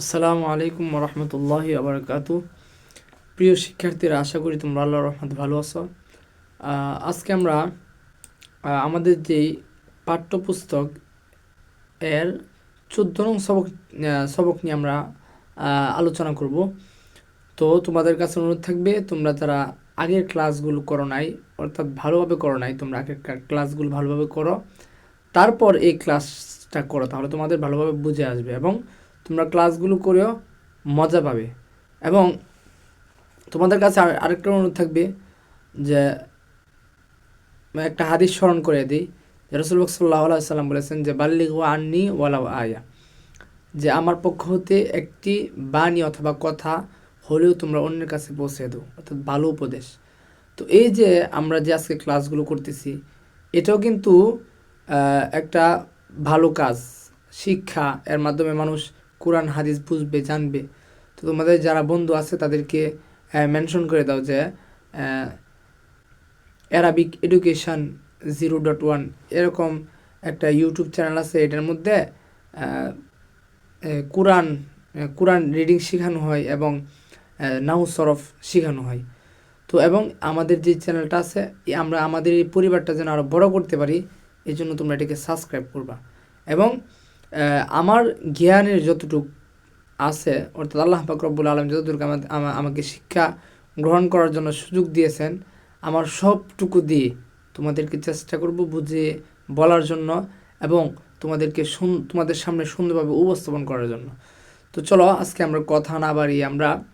আসসালামু আলাইকুম রহমতুল্লাহ আবরকাতু প্রিয় শিক্ষার্থীরা, আশা করি তোমরা আল্লাহ রহমত ভালো আছো। আজকে আমরা আমাদের যেই পাঠ্যপুস্তক এর চোদ্দ নং সবক সবক নিয়ে আমরা আলোচনা করব। তো তোমাদের কাছে অনুরোধ থাকবে, তোমরা যারা আগের ক্লাসগুলো করো নাই, অর্থাৎ ভালোভাবে করো নাই, তোমরা আগের ক্লাসগুলো ভালোভাবে করো। তারপর এই ক্লাসটা করো, তাহলে তোমাদের ভালোভাবে বুঝে আসবে এবং তোমরা ক্লাসগুলো করেও মজা পাবে। এবং তোমাদের কাছে আর- আরেকটা অনুরোধ থাকবে যে একটা হাদিস স্মরণ করে দিই, যে সাল্লাহ সাল্লাম বলেছেন যে, বাল্লিগ আন্নি ওয়ালা আয়া। যে, আমার পক্ষ হতে একটি বাণী অথবা কথা হলেও তোমরা অন্যের কাছে পৌঁছে দাও। অর্থাৎ ভালো উপদেশ। তো এই যে, আমরা যে আজকে ক্লাসগুলো করতেছি, এটাও কিন্তু একটা ভালো কাজ, শিক্ষা। এর মাধ্যমে মানুষ কোরআন, হাদিস বুঝবে, জানবে। তো তোমাদের যারা বন্ধু আছে, তাদেরকে মেনশন করে দাও যে Arabic education zero dot one এরকম একটা ইউটিউব চ্যানেল আছে, এটার মধ্যে কোরআন কোরআন রিডিং শেখানো হয় এবং নাহু সরফ শেখানো হয়। তো এবং আমাদের যে চ্যানেলটা আছে আমরা আমাদের এই পরিবারটা যেন আরও বড় করতে পারি এই জন্য তোমরা এটাকে সাবস্ক্রাইব করবা। এবং আমার জ্ঞানের যতটুকু আছে, অর্থাৎ আল্লাহ পাকরবুল আলম যতটুকু আমা- আমা- আমাকে শিক্ষা গ্রহণ করার জন্য সুযোগ দিয়েছেন, আমার সবটুকু দিয়ে তোমাদেরকে চেষ্টা করব বুঝে বলার জন্য এবং তোমাদেরকে সুন, তোমাদের সামনে সুন্দরভাবে উপস্থাপন করার জন্য। তো চলো, আজকে আমরা কথা না বাড়িয়ে আমরা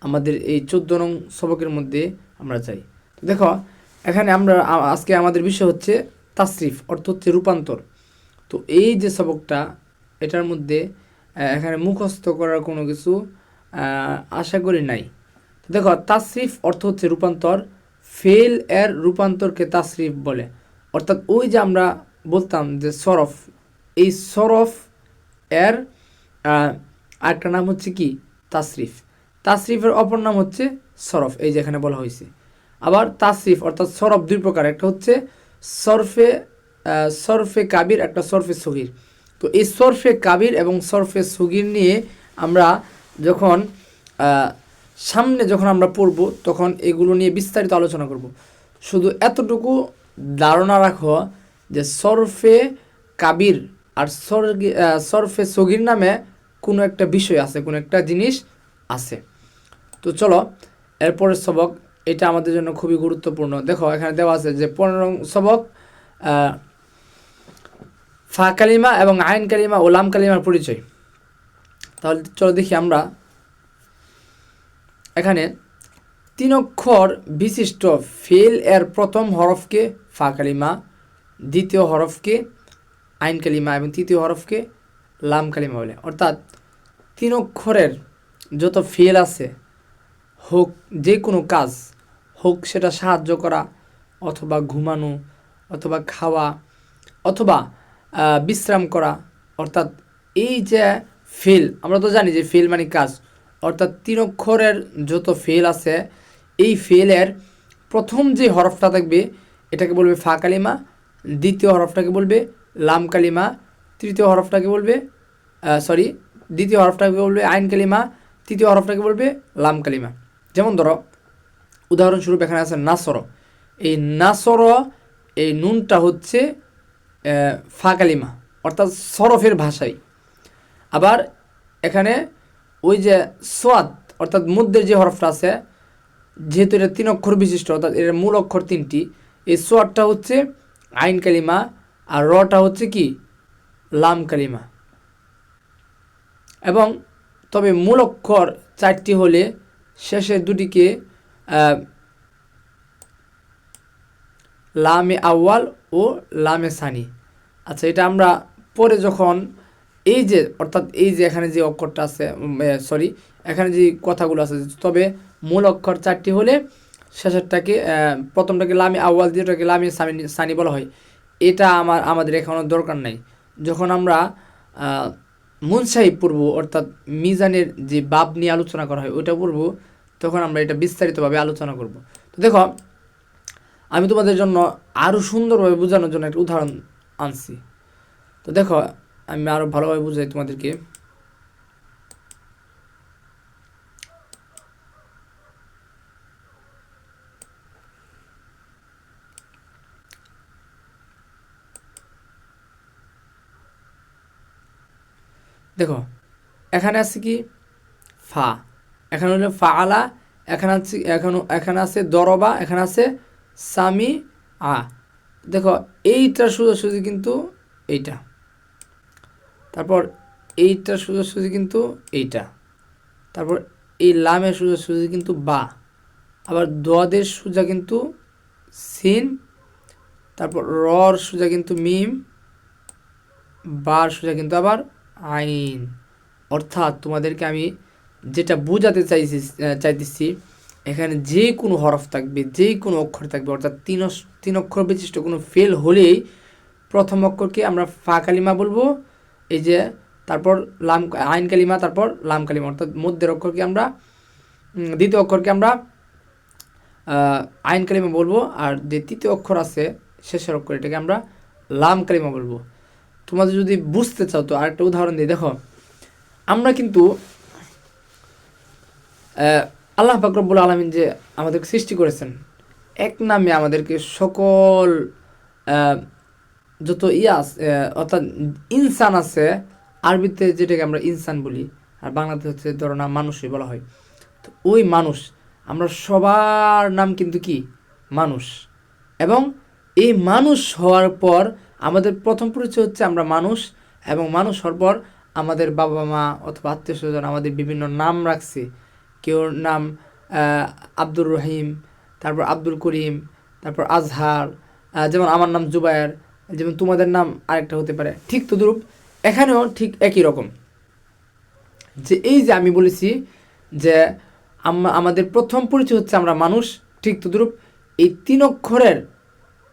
আমাদের এই চোদ্দ নং সবকের মধ্যে আমরা যাই। তো দেখো, এখানে আমরা আজকে আমাদের বিষয় হচ্ছে তাসরিফ, অর্থ হচ্ছে রূপান্তর। তো এই যে সবকটা, এটার মধ্যে এখানে মুখস্থ করার কোনো কিছু আশা করি নাই। দেখো, তাসরিফ অর্থ হচ্ছে রূপান্তর। ফেল এর রূপান্তরকে তাসরিফ বলে। অর্থাৎ ওই যে আমরা বলতাম যে সরফ, এই সরফ এর আরেকটা নাম হচ্ছে কি? তাসরিফ। তাসরিফের অপর নাম হচ্ছে সরফ, এই যে এখানে বলা হয়েছে। আবার তাসরিফ অর্থাৎ সরফ দুই প্রকার। একটা হচ্ছে সরফে সরফে কাবির একটা সরফে সহির তো এই সরফে কাবির এবং সরফে সগির নিয়ে আমরা যখন সামনে যখন আমরা পড়ব, তখন এগুলো নিয়ে বিস্তারিত আলোচনা করব। শুধু এতটুকু ধারণা রাখো যে সরফে কাবির আর সরফে সগির নামে কোনো একটা বিষয় আছে, কোনো একটা জিনিস আছে। তো চলো, এরপরের সবক, এটা আমাদের জন্য খুবই গুরুত্বপূর্ণ। দেখো, এখানে দেওয়া আছে যে পনেরো সবক ফা কালিমা এবং আইন কালিমা ও লাম কালিমার পরিচয়। তাহলে চলো দেখি আমরা এখানে তিন অক্ষর বিশিষ্ট ফেল এর প্রথম হরফকে ফা কালিমা, দ্বিতীয় হরফকে আইন কালিমা এবং তৃতীয় হরফকে লাম কালিমা বলে। অর্থাৎ তিন অক্ষরের যত ফেল আছে, হোক যে কোনো কাজ, হোক সেটা সাহায্য করা অথবা ঘুমানো, অথবা খাওয়া, অথবা বিশ্রাম করা, অর্থাৎ এই যে ফেল আমরা তো জানি যে ফেল মানে কাজ, অর্থাৎ তিন অক্ষরের যত ফেল আছে, এই ফেলের প্রথম যে হরফটা থাকবে, এটাকে বলবে ফা কালিমা, দ্বিতীয় হরফটাকে বলবে লাম কালিমা, তৃতীয় হরফটাকে বলবে সরি দ্বিতীয় হরফটাকে বলবে আইন কালিমা, তৃতীয় হরফটাকে বলবে লাম কালিমা। যেমন ধরো, উদাহরণস্বরূপ এখানে আছে নাসর। এই নাসর, এই নুনটা হচ্ছে আহ, ফা অর্থাৎ সরফের ভাষায় আবার এখানে ওই যে সোয়াদ অর্থাৎ মধ্যের যে হরফটা আছে যেহেতু এটা তিন অক্ষর বিশিষ্ট অর্থাৎ এর মূল অক্ষর তিনটি এই সোয়াদটা হচ্ছে আইন কালিমা আর রটা হচ্ছে কি? লাম কালিমা। এবং তবে মূল অক্ষর চারটি হলে শেষের দুটিকে লামে আউয়াল ও লামে সানি। আচ্ছা এটা আমরা পরে যখন এই যে অর্থাৎ এই যে এখানে যে অক্ষরটা আছে সরি এখানে যে কথাগুলো আছে তবে মূল অক্ষর চারটি হলে শেষেরটাকে প্রথমটাকে লামে আউয়াল দ্বিতীয়টাকে লামে সানি সানি বলা হয়। এটা আমার আমাদের এখনও দরকার নাই। যখন আমরা আহ, মুনসাহিব পড়ব অর্থাৎ মিজানের যে বাপ নিয়ে আলোচনা করা হয় ওইটা পূর্ব তখন আমরা এটা বিস্তারিতভাবে আলোচনা করব। তো দেখো আমি তোমাদের জন্য আরও সুন্দরভাবে বোঝানোর জন্য একটা উদাহরণ আনছি। তো দেখো, আমি আরও ভালোভাবে বুঝাই তোমাদেরকে। দেখো, এখানে আছে কি? ফা। এখানে হলো ফা আলা এখানে আছে এখানে এখানে আছে দরবা, এখানে আছে সামি আ। দেখো, এইটার সোজাসুজি কিন্তু এইটা। তারপর এইটার সোজাসুজি কিন্তু এইটা। তারপর এই লামের সোজাসুজি কিন্তু বা। আবার দোয়াদের সোজা কিন্তু সিন। তারপর রর সোজা কিন্তু মিম। বার সোজা কিন্তু আবার আইন। অর্থাৎ তোমাদেরকে আমি যেটা বোঝাতে চাইছি চাইতেছি এখানে যে কোনো হরফ থাকবে যে কোনো অক্ষর থাকবে, অর্থাৎ তিন তিন অক্ষর বিশিষ্ট কোনো ফেল হলেই প্রথম অক্ষরকে আমরা ফা কালিমা বলব, এই যে তারপর লাম, আইন কালিমা, তারপর লাম কালিমা, অর্থাৎ মধ্যের অক্ষরকে আমরা দ্বিতীয় অক্ষরকে আমরা আইন কালিমা বলব, আর যে তৃতীয় অক্ষর আছে শেষের অক্ষর, এটাকে আমরা লাম কালিমা বলব। তোমাদের যদি বুঝতে চাও তো আরেকটা উদাহরণ দিই দেখো। আমরা কিন্তু আল্লাহ ফাকরবুল আলমিন যে আমাদেরকে সৃষ্টি করেছেন, এক নামে আমাদেরকে সকল যত ইয়াস অর্থাৎ ইনসান আছে, আরবিতে যেটাকে আমরা ইনসান বলি, আর বাংলাতে হচ্ছে ধরো না মানুষই বলা হয়। তো ওই মানুষ, আমরা সবার নাম কিন্তু কি? মানুষ। এবং এই মানুষ হওয়ার পর আমাদের প্রথম পরিচয় হচ্ছে আমরা মানুষ, এবং মানুষ হওয়ার পর আমাদের বাবা মা অথবা আত্মীয় স্বজন আমাদের বিভিন্ন নাম রাখছে। কেউর নাম আব্দুর রহিম, তারপর আব্দুল করিম, তারপর আজহার যেমন আমার নাম জুবায়ের, যেমন তোমাদের নাম আরেকটা হতে পারে। ঠিক তদুরূপ, এখানেও ঠিক একই রকম। যে এই যে আমি বলেছি যে আমাদের প্রথম পরিচয় হচ্ছে আমরা মানুষ, ঠিক তদুরূপ, এই তিন অক্ষরের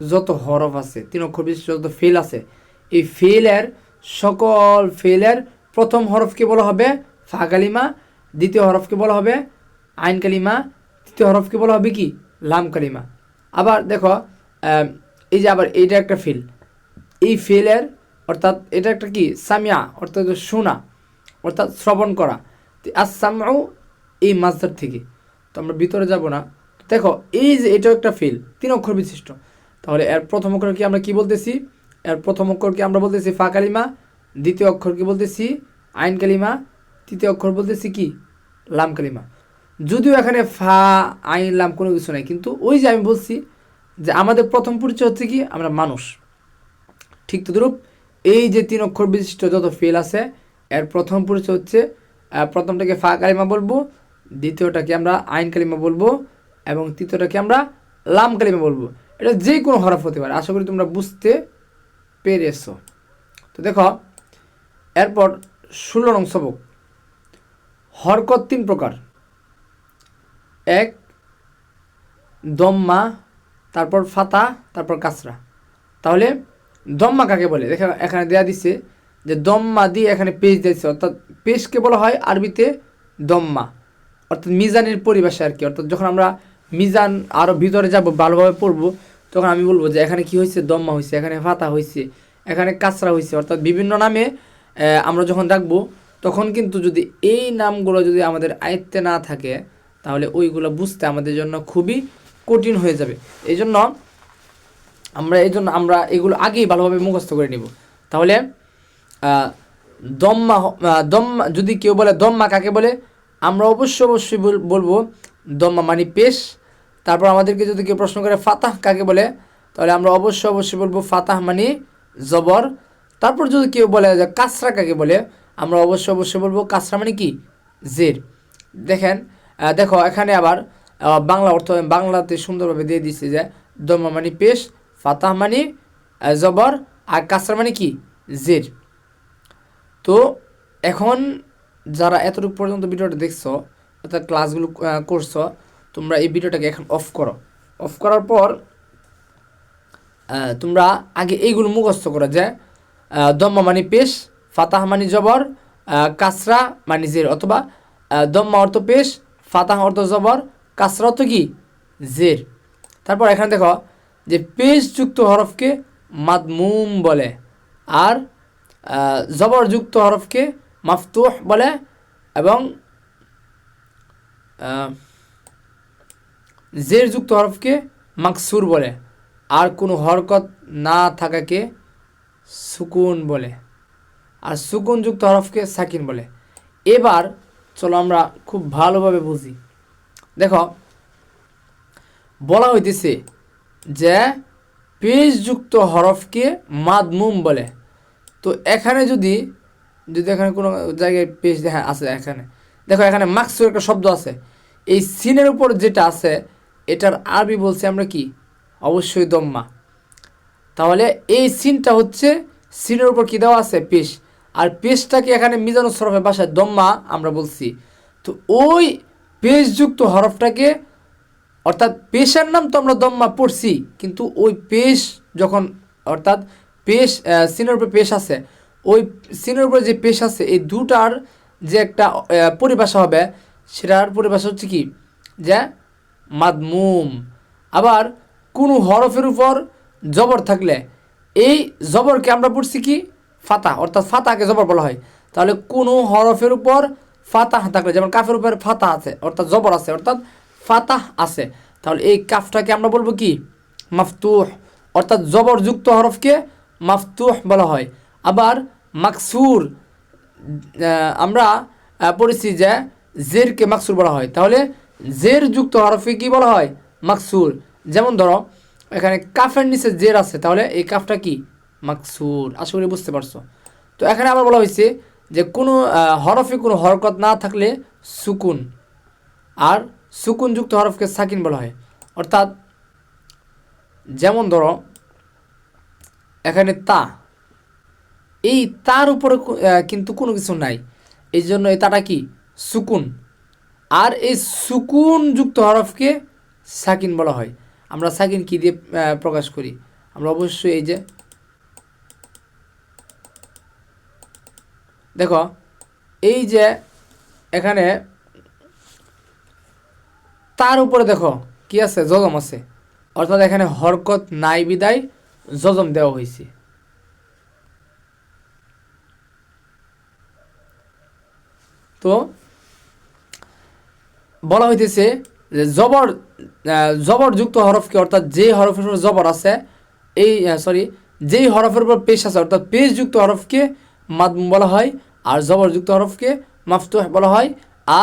যত হরফ আছে, তিন অক্ষর বিশেষ যত ফেল আছে, এই ফেলের, সকল ফেলের প্রথম হরফকে বলা হবে ফা কালিমা দ্বিতীয় হরফকে বলা হবে আইন কালিমা, তৃতীয় হরফকে বলা হবে কি? লাম কালিমা। আবার দেখো এই যে আবার এইটা একটা ফেল। এই ফেলের অর্থাৎ এটা একটা কি? সামিয়া, অর্থাৎ শোনা, অর্থাৎ শ্রবণ করা। আসামাও এই মাছদার থেকে। তো আমরা ভিতরে যাব না। দেখো, এই যে এটাও একটা ফিল, তিন অক্ষর বিশিষ্ট। তাহলে এর প্রথম অক্ষরকে আমরা কি বলতেছি? এর প্রথম অক্ষরকে আমরা বলতেছি ফা কালিমা, দ্বিতীয় অক্ষরকে বলতেছি আইন কালিমা তৃতীয় অক্ষর বলতেছি কি? লাম কালিমা। যদিও এখানে ফা, আইন, লাম কোনো কিছু নাই, কিন্তু ওই যে আমি বলছি যে আমাদের প্রথম পরিচয় হচ্ছে কি? আমরা মানুষ। ঠিক তদ্রূপ, এই যে তিন অক্ষর বিশিষ্ট যত ফেল আছে, এর প্রথম পরিচয় হচ্ছে প্রথমটাকে ফা কালিমা বলব, দ্বিতীয়টাকে আমরা আইন কালিমা বলব, এবং তৃতীয়টাকে আমরা লাম কালিমা বলব। এটা যে কোনো হরফ হতে পারে, আশা করি তোমরা বুঝতে পেরেছ। তো দেখো, এরপর ষোলো নং সবক। হরকত তিন প্রকার। এক, দম্মা, তারপর ফাতা, তারপর কাসরা। তাহলে দম্মা কাকে বলে? দেখা এখানে দেয়া দিছে যে দম্মা দিয়ে এখানে পেজ দিয়েছে, অর্থাৎ পেজকে বলা হয় আরবিতে দম্মা। অর্থাৎ মিজানের পরিবেশে আর কি। অর্থাৎ যখন আমরা মিজান আরও ভিতরে যাব, ভালোভাবে পড়ব, তখন আমি বলব যে এখানে কি হয়েছে দম্মা হয়েছে এখানে ফাতা হয়েছে এখানে কাঁচরা হয়েছে অর্থাৎ বিভিন্ন নামে আমরা যখন রাখব তখন কিন্তু যদি এই নামগুলো যদি আমাদের আয়ত্তে না থাকে, তাহলে ওইগুলো বুঝতে আমাদের জন্য খুবই কঠিন হয়ে যাবে। এই জন্য আমরা এই জন্য আমরা এগুলো আগেই ভালোভাবে মুখস্থ করে নিব। তাহলে দম্মা দম্মা, যদি কেউ বলে দম্মা কাকে বলে? আমরা অবশ্যই অবশ্যই বলব দম্মা মানে পেশ। তারপর আমাদেরকে যদি কেউ প্রশ্ন করে ফাতাহ কাকে বলে? তাহলে আমরা অবশ্যই অবশ্যই বলব ফাতাহ মানে জবর। তারপর যদি কেউ বলে যে কাসরা কাকে বলে? আমরা অবশ্যই অবশ্যই বলব কাসরা মানে কি? জের। দেখেন দেখো, এখানে আবার বাংলা অর্থ বাংলাতে সুন্দরভাবে দিয়ে দিচ্ছে যে, দম্মা মানে পেশ, ফাতাহ মানে জবর, আর কাসরা মানে কি? জের। তো এখন যারা এতটুকু পর্যন্ত ভিডিওটা দেখছ, অর্থাৎ ক্লাসগুলো করছ, তোমরা এই ভিডিওটাকে এখন অফ করো। অফ করার পর তোমরা আগে এইগুলো মুখস্থ করো যে দম্মা মানে পেশ ফাতাহ মানি জবর কাসরা মানি জের অথবা দম্মা অর্থ পেশ, ফাতাহ অর্থ জবর, কাসরা অর্থ কি? জের। তারপর এখানে দেখো যে পেশযুক্ত হরফকে মাদমুম বলে আর জবরযুক্ত হরফকে মাফতুহ বলে এবং জেরযুক্ত হরফকে মাকসুর বলে। আর কোনো হরকত না থাকাকে সুকুন বলে। আর সুকুনযুক্ত হরফকে সাকিন বলে। এবার চলো আমরা খুব ভালোভাবে বুঝি। দেখো, বলা হইতেছে যে পেশযুক্ত হরফকে মাদমুম বলে। তো এখানে যদি যদি এখানে কোনো জায়গায় পেশ দেখা আছে এখানে। দেখো, এখানে মাকসুর একটা শব্দ আছে। এই সিনের উপর যেটা আছে, এটার আরবি বলছি আমরা কি? অবশ্যই দম্মা। তাহলে এই সিনটা হচ্ছে সিনের উপর কি দেওয়া আছে? পেশ। আর পেশটাকে এখানে মিজানুর সরফের ভাষায় দম্মা আমরা বলছি। তো ওই পেশযুক্ত হরফটাকে, অর্থাৎ পেশের নাম তো আমরা দম্মা পড়ছি, কিন্তু ওই পেশ যখন, অর্থাৎ পেশ সিনের উপরে পেশ আছে, ওই সিনের উপরে যে পেশ আছে, এই দুটার যে একটা পরিভাষা হবে, সেটার পরিভাষা হচ্ছে কি? যে মাদমুম। আবার কোনো হরফের উপর জবর থাকলে, এই জবরকে আমরা পড়ছি কি? ফাতা অর্থাৎ ফাতাকে জবর বলা হয়। তাহলে কোনো হরফের উপর ফাতাহ থাকলে যেমন কাফের উপর ফাতা আছে, অর্থাৎ জবর আছে, অর্থাৎ ফাতাহ আছে। তাহলে এই কাফটাকে আমরা বলব কি? মাফতুহ, অর্থাৎ জবরযুক্ত হরফকে মাফতুহ বলা হয়। আবার মাকসুর আমরা পড়েছি যে জেরকে মাকসুর বলা হয়। তাহলে জের যুক্ত হরফে কি বলা হয়? মাকসুর। যেমন ধরো, এখানে কাফের নিচে জের আছে, তাহলে এই কাফটা কি? মাকসুর, আশা করি বুঝতে পারছ। তো এখানে আবার বলা হয়েছে যে কোনো হরফে কোনো হরকত না থাকলে সুকুন, আর সুকুনযুক্ত হরফকে সাকিন বলা হয়। অর্থাৎ যেমন ধরো, এখানে তা, এই তার উপরে কিন্তু কোনো কিছু নাই। এই জন্য এই তাটা কি? সুকুন। আর এই সুকুনযুক্ত হরফকে সাকিন বলা হয়। আমরা সাকিন কি দিয়ে প্রকাশ করি? আমরা অবশ্যই এই যে দেখো, এই যে এখানে তার উপরে দেখো, কি আছে? জজম আছে। অর্থাৎ এখানে হরকত নাই বিদায় জজম দেওয়া হয়েছে তো বলা হইতেছে যে জবর জবরযুক্ত হরফকে, অর্থাৎ যে হরফের উপর জবর আছে, এই সরি যেই হরফের উপর পেশ আছে, অর্থাৎ পেশযুক্ত হরফকে মাদমুম বলা হয় আর জবরযুক্ত হরফকে মাফতুহ বলা হয়,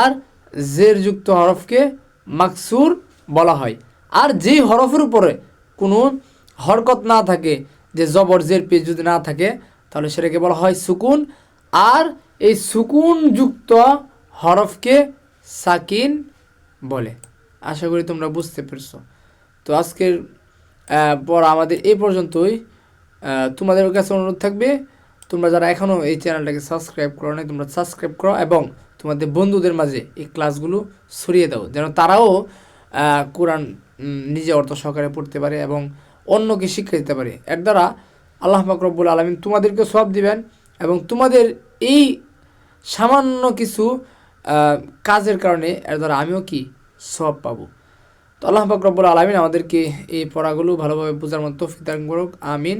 আর জেরযুক্ত হরফকে মাকসুর বলা হয়। আর যেই হরফের উপরে কোনো হরকত না থাকে, যে জবর, জের, পেশ যদি না থাকে, তাহলে সেটাকে বলা হয় সুকুন। আর এই সুকুনযুক্ত হরফকে সাকিন বলে। আশা করি তোমরা বুঝতে পেরেছ। তো আজকের পর আমাদের এই পর্যন্তই। তোমাদের কাছে অনুরোধ থাকবে তোমরা যারা এখনও এই চ্যানেলটাকে সাবস্ক্রাইব করো নাই, তোমরা সাবস্ক্রাইব করো এবং তোমাদের বন্ধুদের মাঝে এই ক্লাসগুলো ছড়িয়ে দাও, যেন তারাও কোরআন নিজে অর্থ সহকারে পড়তে পারে এবং অন্যকে শিক্ষা দিতে পারে। এর দ্বারা আল্লাহ ফাকরবুল আলমিন তোমাদেরকে সব দিবেন এবং তোমাদের এই সামান্য কিছু কাজের কারণে এর দ্বারা আমিও কি সব পাবো। তো আল্লাহ ফাকরবুল আলমিন আমাদেরকে এই পড়াগুলো ভালোভাবে বোঝার মতো তৌফিক করুক, আমিন।